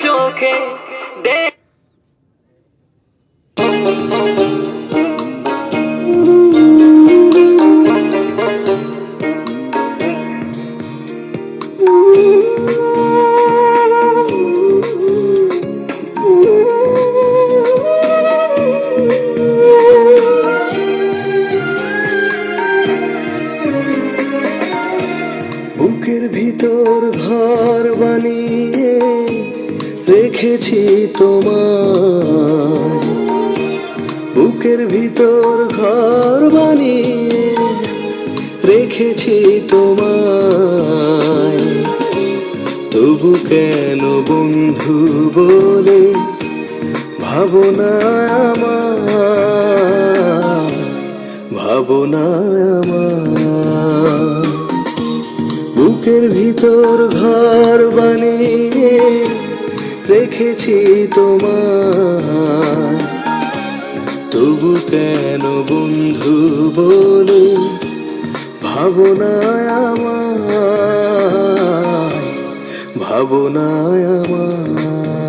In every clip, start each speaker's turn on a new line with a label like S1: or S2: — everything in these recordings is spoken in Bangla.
S1: চোখে দেখ
S2: বুকের ভিতর ঘর বানিয়ে রেখেছি তোমায়। বুকের ভিতর ঘর বানিয়ে রেখেছি তোমায়। তবু কেন বন্ধু বলে ভাবনা আমার ভাবনা আমার। বুকের ভিতর ঘর বানিয়ে রেখেছি তোমার তবু কেন বন্ধু বলে ভাবনায় আমার ভাবনায় আমার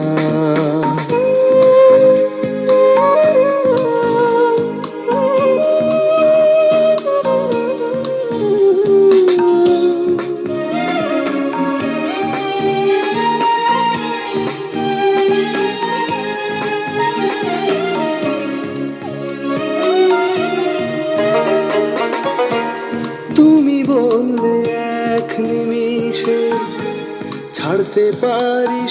S2: ছাড়তে পারি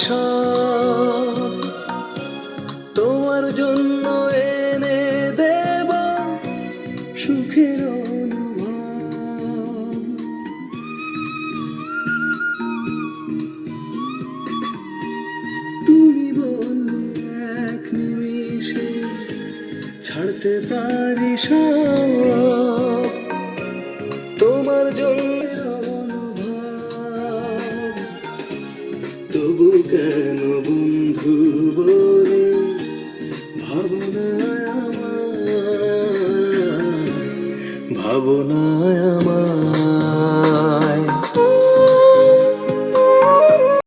S2: তোমার জন্য এনে দেব সুখের তুমি বললে এক নিমিষে ছাড়তে পারি তোমার জন্য তবু কেন বন্ধু বলে ভাবনায় আমার ভাবনায় আমার?